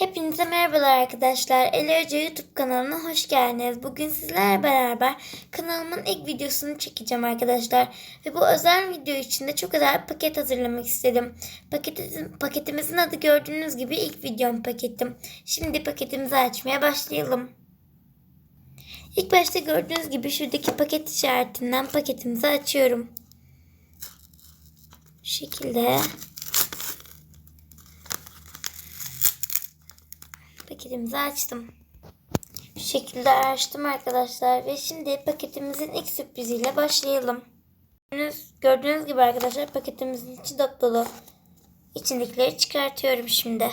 Hepinize merhabalar arkadaşlar. Eli Hoca YouTube kanalına hoş geldiniz. Bugün sizlerle beraber kanalımın ilk videosunu çekeceğim arkadaşlar. Ve bu özel video için de çok özel bir paket hazırlamak istedim. Paketimizin, paketimizin adı gördüğünüz gibi ilk videom paketim. Şimdi paketimizi açmaya başlayalım. İlk başta gördüğünüz gibi şuradaki paket işaretinden paketimizi açıyorum. Şu şekilde. Paketimizi açtım. Bu şekilde açtım arkadaşlar ve şimdi paketimizin ilk sürpriziyle başlayalım. Gördüğünüz, gördüğünüz gibi arkadaşlar paketimizin içi dop dolu. İçindekileri çıkartıyorum şimdi.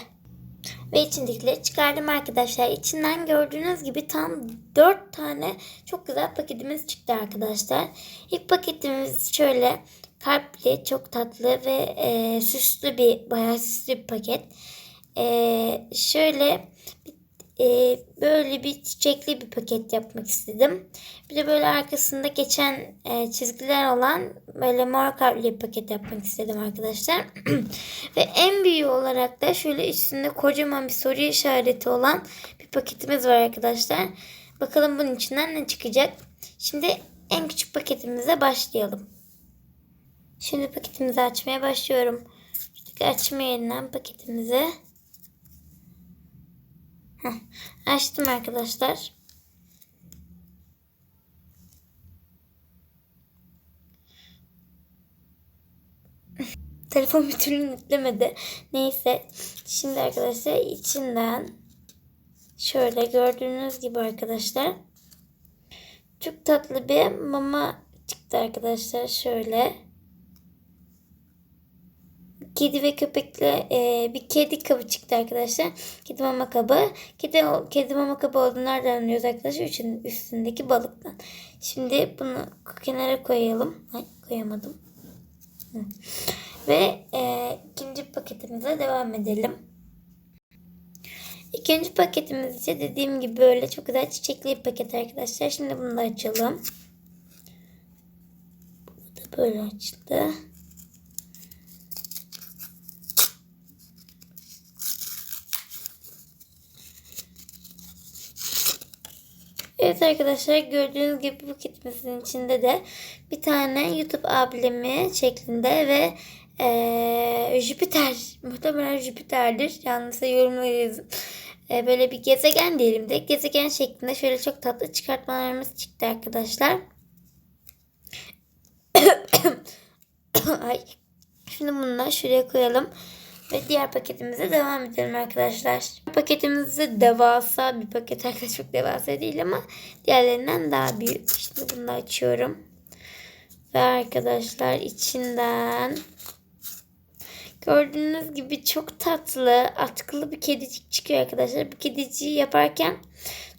Ve içindekileri çıkardım arkadaşlar. İçinden gördüğünüz gibi tam 4 tane çok güzel paketimiz çıktı arkadaşlar. İlk paketimiz şöyle kalpli, çok tatlı ve e, süslü bir, bayağı süslü bir paket. E, şöyle e, böyle bir çiçekli bir paket yapmak istedim. Bir de böyle arkasında geçen e, çizgiler olan böyle mor kalpli bir paket yapmak istedim arkadaşlar. Ve en büyüğü olarak da şöyle üstünde kocaman bir soru işareti olan bir paketimiz var arkadaşlar. Bakalım bunun içinden ne çıkacak. Şimdi en küçük paketimize başlayalım. Şimdi paketimizi açmaya başlıyorum. Açma yerinden paketimizi Heh, açtım arkadaşlar. Telefon bir türlü yüklemedi. Neyse. Şimdi arkadaşlar içinden şöyle gördüğünüz gibi arkadaşlar çok tatlı bir mama çıktı arkadaşlar. Şöyle kedi ve köpekle e, bir kedi kabı çıktı arkadaşlar. Kedi mama kabı. Kedi, kedi mama kabı olduğunu nereden anlıyoruz arkadaşlar? Üçün üstündeki balıktan. Şimdi bunu kenara koyalım. Ay koyamadım. Hı. Ve e, ikinci paketimize devam edelim. İkinci paketimiz ise dediğim gibi böyle çok güzel çiçekli bir paket arkadaşlar. Şimdi bunu da açalım. Bu da böyle açıldı. Evet arkadaşlar gördüğünüz gibi bu kitimizin içinde de bir tane YouTube ablemi şeklinde ve ee, Jüpiter muhtemelen Jüpiter'dir. Yalnızsa yorumlara yazın. E, böyle bir gezegen diyelim de gezegen şeklinde şöyle çok tatlı çıkartmalarımız çıktı arkadaşlar. Ay. Şimdi bunu da şuraya koyalım. Ve diğer paketimize devam edelim arkadaşlar. Paketimiz de devasa bir paket arkadaşlar çok devasa değil ama diğerlerinden daha büyük. Şimdi bunu da açıyorum. Ve arkadaşlar içinden gördüğünüz gibi çok tatlı atkılı bir kedicik çıkıyor arkadaşlar. Bu kediciyi yaparken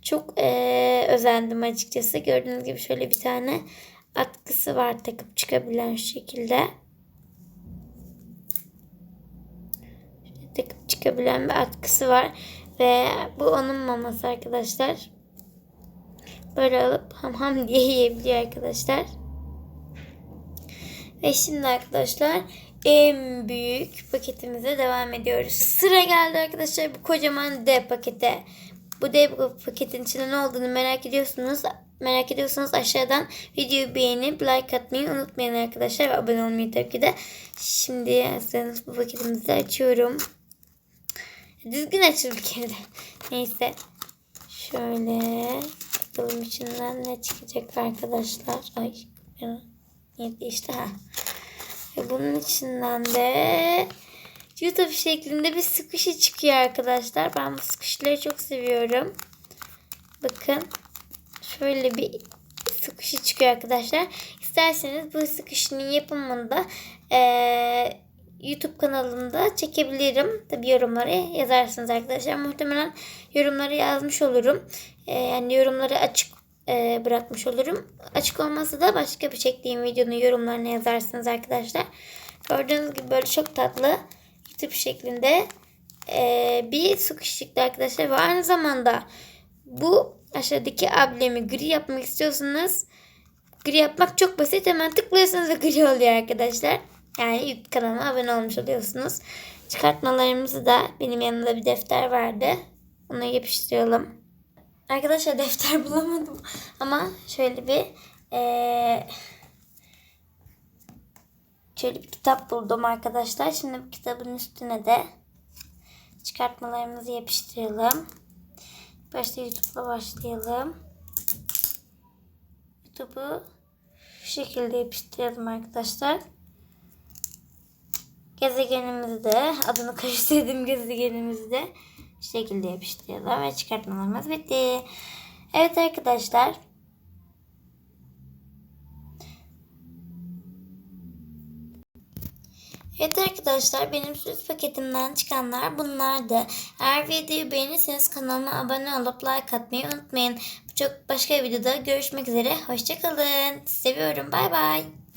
çok ee, özendim açıkçası. Gördüğünüz gibi şöyle bir tane atkısı var takıp çıkabilen şekilde. takıp çıkabilen bir atkısı var. Ve bu onun maması arkadaşlar. Böyle alıp ham ham diye yiyebiliyor arkadaşlar. Ve şimdi arkadaşlar en büyük paketimize devam ediyoruz. Sıra geldi arkadaşlar bu kocaman D pakete. Bu D paketin içinde ne olduğunu merak ediyorsunuz. Merak ediyorsanız aşağıdan videoyu beğenip like atmayı unutmayın arkadaşlar. Ve abone olmayı tabii ki de. Şimdi bu paketimizi açıyorum. Düzgün açıl bir kere. Neyse. Şöyle. Bakalım içinden ne çıkacak arkadaşlar. Ay. Neydi işte ha. Ve bunun içinden de YouTube şeklinde bir sıkışı çıkıyor arkadaşlar. Ben bu sıkışları çok seviyorum. Bakın. Şöyle bir sıkışı çıkıyor arkadaşlar. İsterseniz bu sıkışının yapımında eee YouTube kanalında çekebilirim. Tabi yorumları yazarsınız arkadaşlar. Muhtemelen yorumları yazmış olurum. Ee, yani yorumları açık e, bırakmış olurum. Açık olmasa da başka bir çektiğim videonun yorumlarını yazarsınız arkadaşlar. Gördüğünüz gibi böyle çok tatlı YouTube şeklinde e, bir sıkışıklı arkadaşlar. Ve aynı zamanda bu aşağıdaki ablemi gri yapmak istiyorsanız gri yapmak çok basit. Hemen tıklıyorsunuz gri oluyor arkadaşlar. Yani kanalıma abone olmuş oluyorsunuz. Çıkartmalarımızı da benim yanımda bir defter vardı. Onu yapıştıralım. Arkadaşlar defter bulamadım ama şöyle bir eee, şöyle bir kitap buldum arkadaşlar. Şimdi bu kitabın üstüne de çıkartmalarımızı yapıştıralım. Başta YouTube'la başlayalım. YouTube'u şu şekilde yapıştıralım arkadaşlar. Gezegenimizi de adını karıştırdığım gezegenimizi de şu şekilde yapıştıralım ve çıkartmalarımız bitti. Evet arkadaşlar. Evet arkadaşlar benim süs paketimden çıkanlar bunlardı. Eğer videoyu beğenirseniz kanalıma abone olup like atmayı unutmayın. Çok başka bir videoda görüşmek üzere. Hoşçakalın. Seviyorum. Bay bay.